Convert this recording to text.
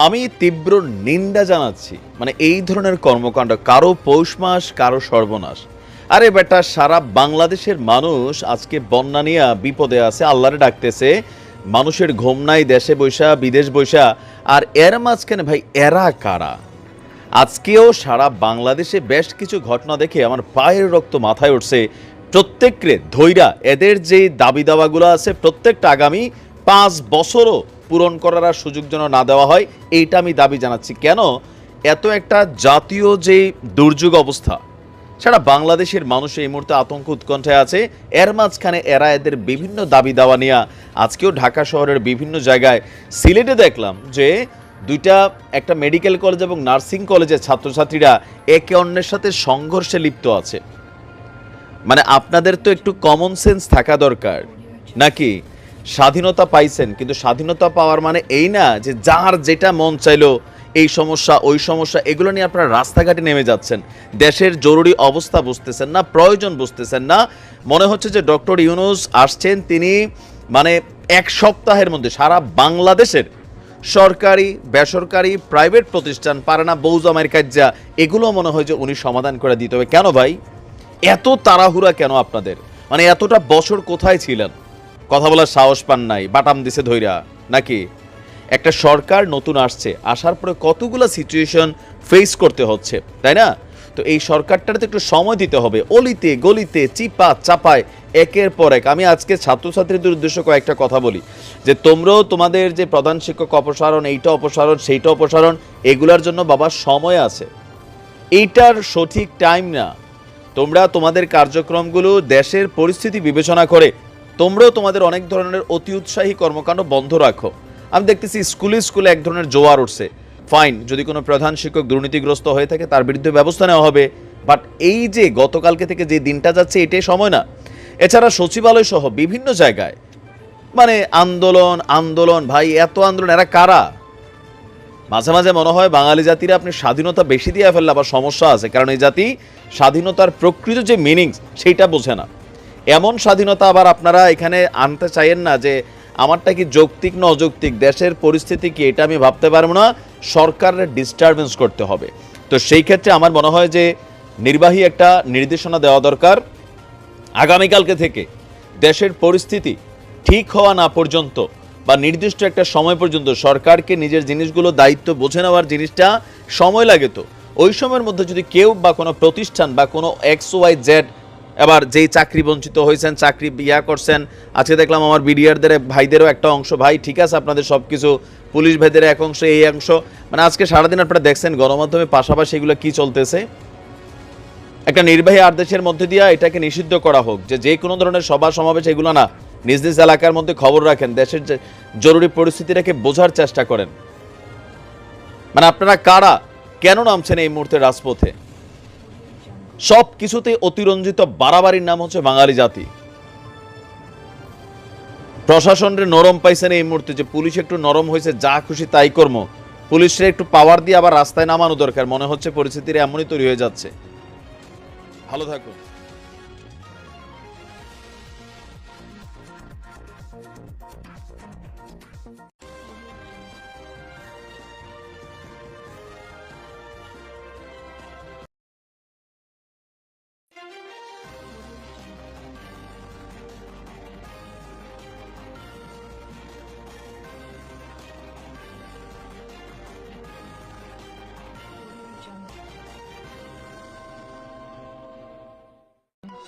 আমি তীব্র নিন্দা জানাচ্ছি মানে এই ধরনের কর্মকাণ্ড, কারও পৌষ মাস, কারও সর্বনাশ। আরে বেটা, সারা বাংলাদেশের মানুষ আজকে বন্যা নিয়ে বিপদে আছে, আল্লাহরে ডাকতেছে, মানুষের ঘুম নাই, দেশে বৈশা, বিদেশ বৈশা, আর এর মাঝখানে ভাই, এরা কারা? আজকেও সারা বাংলাদেশে বেশ কিছু ঘটনা দেখে আমার পায়ের রক্ত মাথায় উঠছে। প্রত্যেককে ধৈরা, এদের যে দাবি দাওয়াগুলো আছে, প্রত্যেকটা আগামী পাঁচ বছরও পূরণ করার আর সুযোগ যেন না দেওয়া হয়, এইটা আমি দাবি জানাচ্ছি। কেন? এত একটা জাতীয় যে দুর্যোগ অবস্থা, সারা বাংলাদেশের মানুষ এই মুহূর্তে আতঙ্ক উৎকণ্ঠায় আছে। এর মাঝখানে এরা এদের বিভিন্ন দাবি দাওয়া নিয়ে, আজকেও ঢাকা শহরের বিভিন্ন জায়গায় সিলেটে দেখলাম যে দুইটা একটা মেডিকেল কলেজ এবং নার্সিং কলেজের ছাত্রছাত্রীরা একে অন্যের সাথে সংঘর্ষে লিপ্ত আছে। মানে আপনাদের তো একটু কমন সেন্স থাকা দরকার, নাকি? স্বাধীনতা পাইছেন, কিন্তু স্বাধীনতা পাওয়ার মানে এই না যে যার যেটা মন চাইলো, এই সমস্যা, ওই সমস্যা, এগুলো নিয়ে আপনারা রাস্তাঘাটে নেমে যাচ্ছেন। দেশের জরুরি অবস্থা বুঝতেছেন না, প্রয়োজন বুঝতেছেন না। মনে হচ্ছে যে ডক্টর ইউনুস আসছেন, তিনি মানে এক সপ্তাহের মধ্যে সারা বাংলাদেশের সরকারি, বেসরকারি, প্রাইভেট প্রতিষ্ঠান, পারে না বৌজামাইয়ের কাজ্যা এগুলো মনে হয় যে উনি সমাধান করে দিতে হবে। কেন ভাই? এত তাড়াহুড়া কেন আপনাদের? মানে এতটা বছর কোথায় ছিলেন? কথা বলার সাহস পান নাই, বাটাম দিছে ধৈরা নাকি? একটা সরকার নতুন আসছে, আসার পরে কতগুলো সিচুয়েশন ফেস করতে হচ্ছে, তাই না? তো এই সরকারটার তো একটু সময় দিতে হবে, অলিতে, গলিতে, চিপা, চাপায়, একের পর এক। আমি আজকে ছাত্রছাত্রীদের উদ্দেশ্যে কয়েকটা কথা বলি, যে তোমরাও তোমাদের যে প্রধান শিক্ষক অপসারণ, এইটা অপসারণ, সেইটা অপসারণ, এগুলার জন্য বাবার সময় আছে। এইটার সঠিক টাইম না। তোমরা তোমাদের কার্যক্রমগুলো দেশের পরিস্থিতি বিবেচনা করে তোমরাও তোমাদের অনেক ধরনের অতি উৎসাহী কর্মকাণ্ড বন্ধ রাখো। আমি দেখতেছি স্কুলে স্কুলে এক ধরনের জোয়ার উঠছে। ফাইন যদি কোনো প্রধান শিক্ষক দুর্নীতিগ্রস্ত হয়ে থাকে, তার বিরুদ্ধে ব্যবস্থা নেওয়া হবে। বাট এই যে গতকালকে থেকে যে দিনটা যাচ্ছে, এটাই সময় না। এছাড়া সচিবালয় সহ বিভিন্ন জায়গায় মানে আন্দোলন আন্দোলন, ভাই, এত আন্দোলন, এরা কারা? মাঝে মাঝে মনে হয় বাঙালি জাতিরা আপনি স্বাধীনতা বেশি দিয়ে ফেললে আবার সমস্যা আছে। কারণ এই জাতি স্বাধীনতার প্রকৃত যে মিনিংস সেইটা বোঝে না। এমন স্বাধীনতা আবার আপনারা এখানে আনতে চাইেন না যে আমারটা কি যৌক্তিক না অযৌক্তিক? দেশের পরিস্থিতি কি এটা আমি ভাবতে পারব না। সরকারের ডিস্টারবেন্স করতে হবে। তো সেই ক্ষেত্রে আমার মনে হয় যে নির্বাহী একটা নির্দেশনা দেওয়া দরকার। আগামীকালকে থেকে দেশের পরিস্থিতি ঠিক হওয়া না পর্যন্ত বা নির্দিষ্ট একটা সময় পর্যন্ত সরকারকে নিজের জিনিসগুলো দায়িত্ব বুঝে নেওয়ার জিনিসটা সময় লাগে তো। ওই সময়ের মধ্যে যদি কেউ বা কোনো প্রতিষ্ঠান বা কোনো এক্স ওয়াই জেড এবার যেই চাকরি বঞ্চিত হয়েছেন, চাকরি ইয়া করছেন, আজকে দেখলাম আমার বিডিআরদের ভাইদেরও একটা অংশ, ভাই, ঠিক আছে, আপনাদের সব কিছু পুলিশ ভাইদের এক অংশ, এই অংশ। মানে আজকে সারাদিন আপনারা দেখছেন গণমাধ্যমে পাশাপাশি এগুলো কি চলতেছে। একটা নির্বাহী আদেশের মধ্যে দিয়ে এটাকে নিষিদ্ধ করা হোক, যে যে কোনো ধরনের সভা, সমাবেশ, এগুলো না, নিজ নিজ এলাকার মধ্যে খবর রাখেন, দেশের যে জরুরি পরিস্থিতিটাকে বোঝার চেষ্টা করেন। মানে আপনারা কারা? কেন নামছেন এই মুহূর্তে রাজপথে? সব কিছুতে অতিরঞ্জিত বাড়াবাড়ির নাম হচ্ছে বাঙালি জাতি। প্রশাসনের নরম পাইছেন এই মুহূর্তে যে পুলিশ একটু নরম হয়েছে যা খুশি তাই কর্ম। পুলিশরা একটু পাওয়ার দিয়ে আবার রাস্তায় নামানো দরকার, মনে হচ্ছে পরিস্থিতির এমনই তৈরি হয়ে যাচ্ছে। ভালো থাকুন।